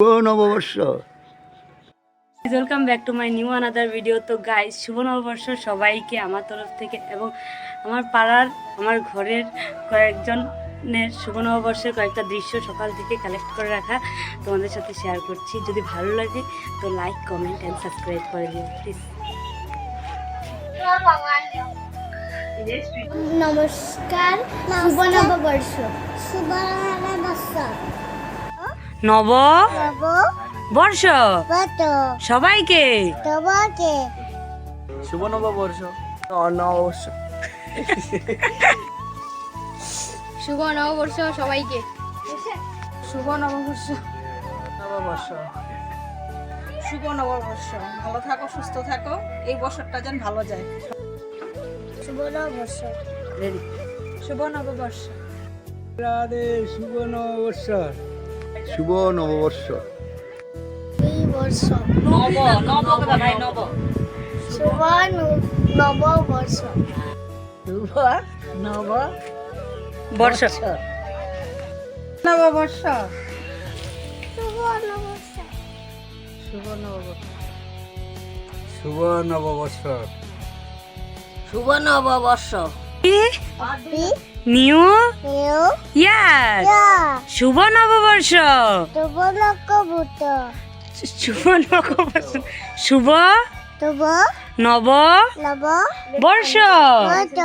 ও নববর্ষ। Welcome back to my new another video তো guys শুভ নববর্ষ সবাইকে আমার তরফ থেকে এবং আমার পাড়ার আমার ঘরের কয়েকজনের শুভ নববর্ষের কয়েকটা দৃশ্য সকাল থেকে কালেক্ট করে রাখা তোমাদের সাথে শেয়ার করছি। যদি ভালো লাগে তো লাইক কমেন্ট অ্যান্ড সাবস্ক্রাইব করে দিও প্লিজ নমস্কার শুভ নববর্ষ। শুভ নববর্ষ। নব নব বর্ষ সবাইকে। শুভ নববর্ষ নববর্ষ শুভ নববর্ষ সবাইকে। শুভ নববর্ষ নববর্ষ শুভ নববর্ষ ভালো থাকো সুস্থ থাকো। এই বছরটা যেন ভালো যায়। শুভ নববর্ষ রেডি শুভ নববর্ষ রাধে শুভ নববর্ষ শুভ নববর্ষ। এই বর্ষ। নব নব কথা ভাই নব শুভ নববর্ষ। শুভ নব বর্ষ। নববর্ষ। শুভ নববর্ষ। শুভ নববর্ষ। শুভ নববর্ষ। শুভ নববর্ষ। New year. শুভ নববর্ষ। শুভ নববর্ষ। শুভ নববর্ষ। শুভ শুভ নব নব বর্ষ বর্ষ।